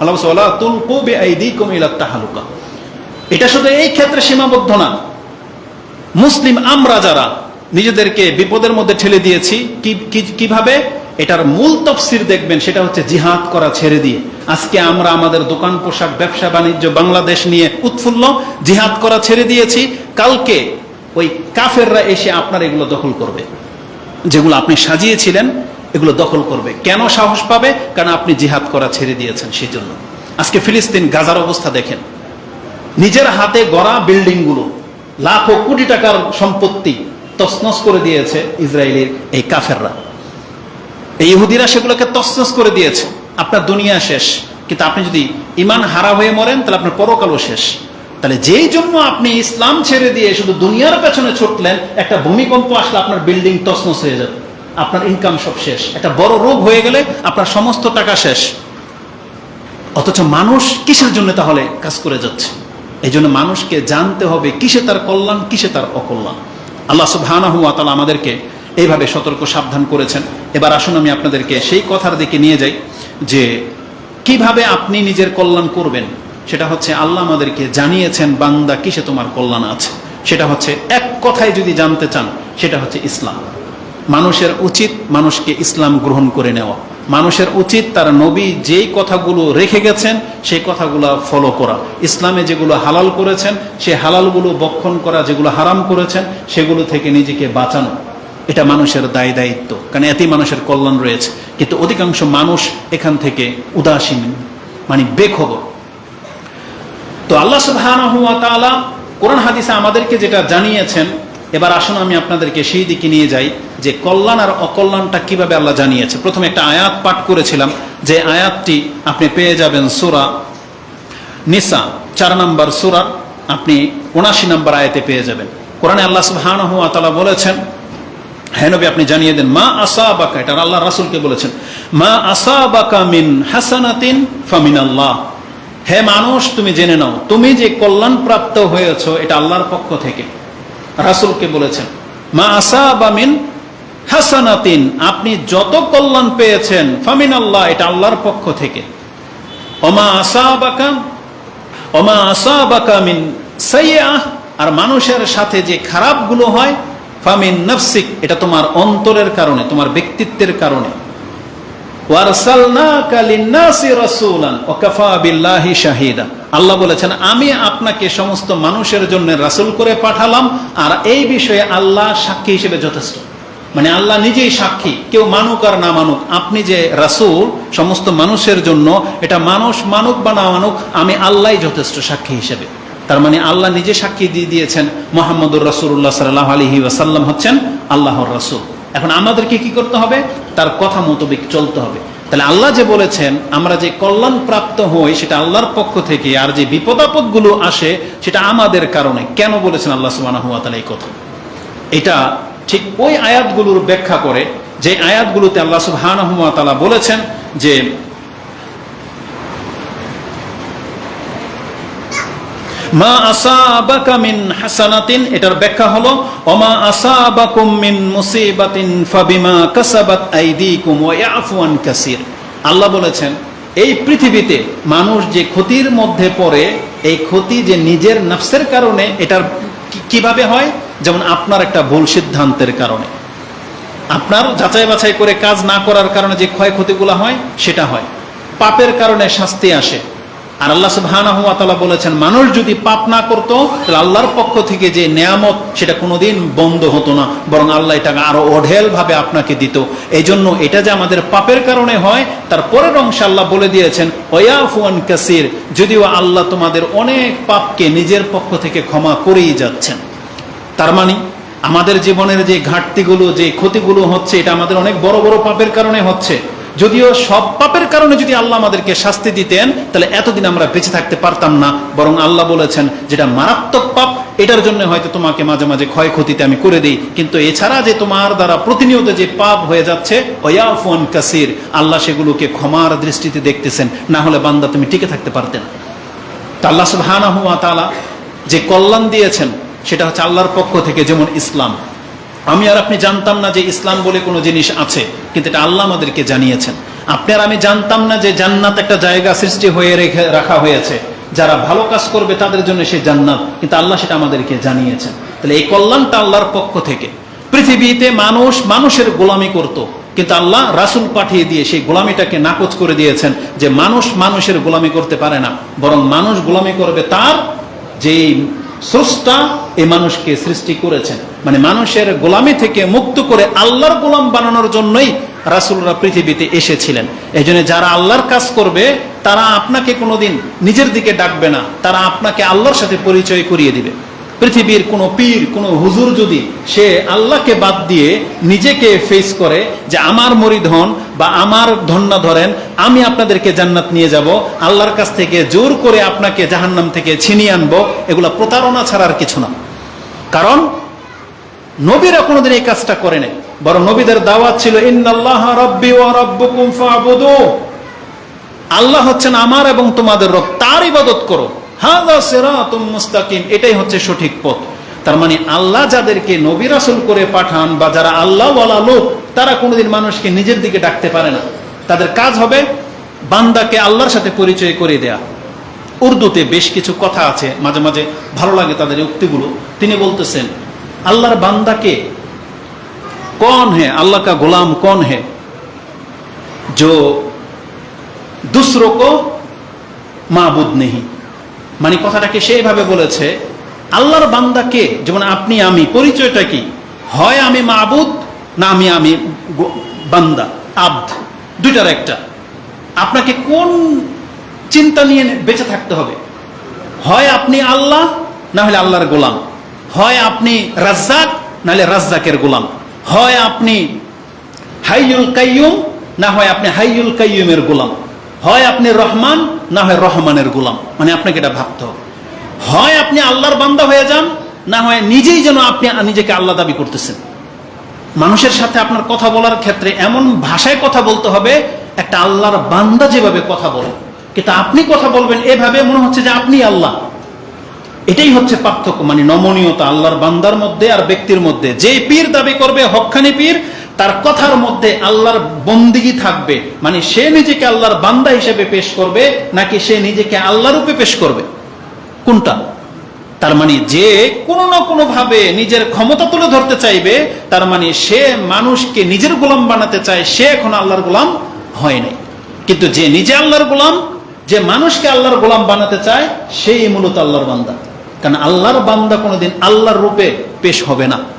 আল্লাহ বলছে, "ওয়ালা তুলকু বিআইদিকুম ইলা তাহালুকা। এটা শুধু এই ক্ষেত্রে সীমাবদ্ধ না। মুসলিম আমরা যারা নিজেদেরকে বিপদের মধ্যে ঠেলে দিয়েছি কীভাবে? এটার মূল তফসির দেখবেন সেটা হচ্ছে জিহাদ করা ছেড়ে দিয়ে। আজকে আমরা আমাদের দোকান পোশাক ব্যবসা বাণিজ্য বাংলাদেশ নিয়ে উৎফুল্ল জিহাদ করা ছেড়ে দিয়েছি। কালকে ওই কাফেররা এসে আপনার এগুলো দখল করবে যেগুলো আপনি সাজিয়েছিলেন। এগুলো দখল করবে। কেন সাহস পাবে? কারণ আপনি জিহাদ করা ছেড়ে দিয়েছেন সেই জন্য আজকে ফিলিস্তিন গাজার অবস্থা দেখেন। নিজের হাতে গড়া বিল্ডিংগুলো, লাখো কোটি টাকার সম্পত্তি তছনছ করে দিয়েছে ইসরায়েলের এই কাফেররা। এই ইহুদিরা সেগুলোকে তছনছ করে দিয়েছে। আপনার দুনিয়া শেষ। কিন্তু আপনি যদি ইমান হারা হয়ে মরেন, তাহলে আপনার পরকালও শেষ। তাহলে যেই জন্য আপনি ইসলাম ছেড়ে দিয়ে শুধু দুনিয়ার পেছনে ছুটলেন, একটা ভূমিকম্প আসলে আপনার বিল্ডিং তছনছ হয়ে যাবে। আপনার ইনকাম সব শেষ। একটা বড় রোগ হয়ে গেলে আপনার সমস্ত টাকা শেষ। অথচ মানুষ কিসের জন্য তাহলে কাজ করে যাচ্ছে? এই জন্য মানুষকে জানতে হবে কিসে তার কল্যাণ, কিসে তার অকল্যাণ। আল্লাহ সুবহানাহু ওয়া তাআলা আমাদেরকে এইভাবে সতর্ক, সাবধান করেছেন। এবার আসুন আমি আপনাদেরকে সেই কথার দিকে নিয়ে যাই, যে কীভাবে আপনি নিজের কল্যাণ করবেন? সেটা হচ্ছে আল্লাহ আমাদেরকে জানিয়েছেন, বান্দা কিসে তোমার কল্যাণ আছে? সেটা হচ্ছে এক কথায় যদি জানতে চান, সেটা হচ্ছে ইসলাম। মানুষের উচিত মানুষকে ইসলাম গ্রহণ করে নেওয়া। মানুষের উচিত তার নবী যেই কথাগুলো রেখে গেছেন, সেই কথাগুলো ফলো করা। ইসলামে যেগুলো হালাল করেছেন সেই হালালগুলো বক্ষণ করা, যেগুলো হারাম করেছেন, সেগুলো থেকে নিজেকে বাঁচানো। এটা মানুষের দায় দায়িত্ব, কারণ এতেই মানুষের কল্যাণ রয়েছে। কিন্তু অধিকাংশ মানুষ এখান থেকে উদাসীন মানে বেখবর। তো আল্লাহ তাআলা কোরআন হাদিসে আমাদেরকে যেটা জানিয়েছেন এবার আসুন আমি আপনাদেরকে সেই দিকে নিয়ে যাই যে কল্যাণ আর অকল্যাণটা কীভাবে আল্লাহ জানিয়েছে। প্রথমে একটা আয়াত পাঠ করেছিলাম, যে আয়াতটি আপনি পেয়ে যাবেন সুরা নিসা, চার নম্বর সূরা, আপনি উনাশি নম্বর আয়াতে পেয়ে যাবেন। কোরআনে আল্লাহ সুবহানাহু ওয়া তাআলা বলেছেন হ্যাঁ নবী আপনি জানিয়ে দেন, মা আসাবাকা, এটা আল্লাহ রাসুলকে বলেছেন, মা আসাবাকা মিন হাসানাতিন ফামিন আল্লাহ হে মানুষ, তুমি জেনে নাও, তুমি যে কল্যাণ প্রাপ্ত হয়েছ, এটা আল্লাহর পক্ষ থেকে। রাসূলকে বলেছেন, মা আসাবা মিন হাসানাতিন আপনি যত কল্যাণ পেয়েছেন ফামিন আল্লাহ এটা আল্লাহর পক্ষ থেকে। ওমা আসাবাকা ওমা আসাবাকা মিন সাইয়্যাহ আর মানুষের সাথে যে খারাপগুলো হয়, ফামিন নফসিক এটা তোমার অন্তরের কারণে, তোমার ব্যক্তিত্বের কারণে। ওয়ারসালনাকা লিন্নাসি রাসূলান ওয়া কাফা বিল্লাহি শাহিদা আল্লাহ বলেছেন, আমি আপনাকে সমস্ত মানুষের জন্য রাসূল করে পাঠালাম, আর এই বিষয়ে আল্লাহ সাক্ষী হিসেবে যথেষ্ট। মানে আল্লাহ নিজেই সাক্ষী, কেউ মানুক আর না মানুক। আপনি যে রাসূল, সমস্ত মানুষের জন্য এটা মানুষ মানুক বা না মানুক, আমি আল্লাহ যথেষ্ট সাক্ষী হিসেবে। তার মানে আল্লাহ নিজে সাক্ষী দিয়ে দিয়েছেন, মোহাম্মদুর রাসূলুল্লাহ সাল্লাল্লাহু আলাইহি ওয়াসাল্লাম হচ্ছেন আল্লাহর রাসূল। এখন আমাদেরকে কি করতে হবে? তার কথা মোতাবেক চলতে হবে। তাহলে আল্লাহ যে বলেছেন, আমরা যে কল্যাণ প্রাপ্ত হই সেটা আল্লাহর পক্ষ থেকে, আর যে বিপদাপদগুলো আসে সেটা আমাদের কারণে। কেন বলেছেন আল্লাহ সুবাহ এই কথা? এটা ঠিক ওই আয়াতগুলোর ব্যাখ্যা করে, যে আয়াতগুলোতে আল্লাহ সুবাহ বলেছেন যে মা আসাবাকা মিন হাসানাতিন, এটার ব্যাখ্যা হলো, ওমা আসাবাকুম মিন মুসিবাতিন ফাবিমা কাসাবাত আইদিকুম ওয়া ইয়াফু আন কাসির। আল্লাহ বলেছেন, এই পৃথিবীতে মানুষ যে ক্ষতির মধ্যে পড়ে, এই ক্ষতি যে নিজের নফসের কারণে, এটার কীভাবে হয়? যেমন আপনার একটা ভুল সিদ্ধান্তের কারণে। আপনার যাচাই বাছাই করে কাজ না করার কারণে যে ক্ষয়ক্ষতিগুলো হয়, সেটা হয়। পাপের কারণে শাস্তি আসে। আর আল্লাহ সুবহানাহু ওয়া তাআলা বলেছেন, মানুষ যদি পাপ না করত, তাহলে আল্লাহর পক্ষ থেকে যে নেয়ামত, সেটা কোনোদিন বন্ধ হতো না, বরং আল্লাহ এটাকে আরও অঢেল ভাবে আপনাকে দিত। এই জন্য এটা যে আমাদের পাপের কারণে হয়, তার পরের অংশে আল্লাহ বলে দিয়েছেন, ওয়াফুয়ান কাসির যদিও আল্লাহ তোমাদের অনেক পাপকে নিজের পক্ষ থেকে ক্ষমা করেই যাচ্ছেন। তার মানে আমাদের জীবনের যে ঘাটতিগুলো, যে ক্ষতিগুলো হচ্ছে, এটা আমাদের অনেক বড় বড় পাপের কারণে হচ্ছে। যদিও সব পাপের কারণে যদি আল্লাহ আমাদেরকে শাস্তি দিতেন, তাহলে এতদিন আমরা বেঁচে থাকতে পারতাম না। বরং আল্লাহ বলেছেন, যেটা মারাত্মক পাপ, এটার জন্য হয়তো তোমাকে মাঝে মাঝে ক্ষয়ক্ষতিতে আমি করে দিই। কিন্তু এছাড়া যে তোমার দ্বারা প্রতিনিয়ত যে পাপ হয়ে যাচ্ছে ওয়াফুয়ান কাসির, আল্লাহ সেগুলোকে ক্ষমার দৃষ্টিতে দেখতেছেন। না হলে বান্দা তুমি টিকে থাকতে পারতেন তা আল্লাহ তাআলা যে কল্যাণ দিয়েছেন, সেটা হচ্ছে আল্লাহর পক্ষ থেকে যেমন ইসলাম আমি আর আপনি জানতাম না যে ইসলাম বলে কোনো জিনিস আছে, কিন্তু এটা আল্লাহ আমাদেরকে জানিয়েছেন। আপনি আর আমি জানতাম না যে জান্নাত একটা জায়গা সৃষ্টি হয়ে রেখে রাখা হয়েছে। যারা ভালো কাজ করবে তাদের জন্য সেই জান্নাত, কিন্তু আল্লাহ সেটা আমাদেরকে জানিয়েছেন। তাহলে এই কল্যাণটা আল্লাহর পক্ষ থেকে। পৃথিবীতে মানুষ মানুষের গোলামি করত, কিন্তু আল্লাহ রাসুল পাঠিয়ে দিয়ে সেই গোলামিটাকে নাকচ করে দিয়েছেন যে মানুষ মানুষের গোলামি করতে পারে না, বরং মানুষ গোলামি করবে তার যে স্রষ্টা এই মানুষকে সৃষ্টি করেছেন। মানে মানুষের গোলামি থেকে মুক্ত করে আল্লাহর গোলাম বানানোর জন্যই রাসুলরা পৃথিবীতে এসেছিলেন। এই যারা আল্লাহর কাজ করবে, তারা আপনাকে কোনোদিন নিজের দিকে ডাকবে না। তারা আপনাকে আল্লাহর সাথে পরিচয় করিয়ে দিবে। পৃথিবীর কোনো পীর, কোনো হুজুর যদি সে আল্লাহকে বাদ দিয়ে নিজেকে ফেস করে যে আমার মরিধন বা আমার ধন্যা ধরেন, আমি আপনাদেরকে জান্নাত নিয়ে যাব, আল্লাহর কাছ থেকে জোর করে আপনাকে জাহান্নাম থেকে ছিনিয়ে আনব, এগুলো প্রতারণা ছাড়ার কিছু না। কারণ নবীরা কোনোদিন এই কাজটা করে নাই। বরং নবীদের দাওয়াত ছিল আল্লাহ হচ্ছেন আমার এবং তোমাদের রব, তার ইবাদত করো। হাদা সিরাতুম মুস্তাকিম এটাই হচ্ছে সঠিক পথ তার মানে আল্লাহ যাদেরকে নবী রাসূল করে পাঠান বা যারা আল্লাহ ওয়ালা লোক তারা কোনোদিন মানুষকে নিজের দিকে ডাকতে পারে না তাদের কাজ হবে বান্দাকে আল্লাহর সাথে পরিচয় করে দেয়া উর্দুতে বেশ কিছু কথা আছে মাঝে মাঝে ভালো লাগে তাদের এই উক্তিগুলো তিনি বলতেছেন আল্লাহর বান্দাকে कौन है अल्लाह का गुलाम कौन है जो दूसरों को মাবুদ নেই মানে কথাটাকে সেইভাবে বলেছে, আল্লাহর বান্দাকে যেমন আপনি, আমি। পরিচয়টা কি? হয় আমি মাবুদ না আমি আমি বান্দা, আব্দ। দুইটার একটা। আপনাকে কোন চিন্তা নিয়ে বেঁচে থাকতে হবে? হয় আপনি আল্লাহ, না হলে আল্লাহর গোলাম। হয় আপনি রাজ্জাক নাহলে রাজ্জাকের গোলাম। হয় আপনি হাইয়ুল কাইয়ুম, না হয় আপনি হাইয়ুল কাইয়ুমের গোলাম। হয় আপনি রহমান, না হয় রহমানের গোলাম। মানে আপনাকে এটা ভাবতে হয় আপনি আল্লাহর বান্দা হয়ে যান, না হয় নিজেই যেন আপনি নিজেকে আল্লাহ দাবি করতেছেন। মানুষের সাথে আপনার কথা বলার ক্ষেত্রে এমন ভাষায় কথা বলতে হবে, একটা আল্লাহর বান্দা যেভাবে কথা বলে। কিন্তু আপনি কথা বলবেন এভাবে, মনে হচ্ছে যে আপনি আল্লাহ। এটাই হচ্ছে পার্থক্য মানে নমনীয়তা আল্লাহর বান্দার মধ্যে আর ব্যক্তির মধ্যে। যে পীর দাবি করবে হক্কানি পীর তার কথার মধ্যে আল্লাহর বন্দিগি থাকবে। মানে সে নিজেকে আল্লাহর বান্দা হিসেবে পেশ করবে, নাকি সে নিজেকে আল্লাহ রূপে পেশ করবে? কোনটা? তার মানে যে কোনো না কোনো ভাবে নিজের ক্ষমতা তুলে ধরতে চাইবে, তার মানে সে মানুষকে নিজের গোলাম বানাতে চায়, সে এখন আল্লাহর গোলাম হয় নাই। কিন্তু যে নিজে আল্লাহর গোলাম, যে মানুষকে আল্লাহর গোলাম বানাতে চায়, সেই মূলত আল্লাহর বান্দা। কারণ আল্লাহর বান্দা কোনোদিন আল্লাহর রূপে পেশ হবে না।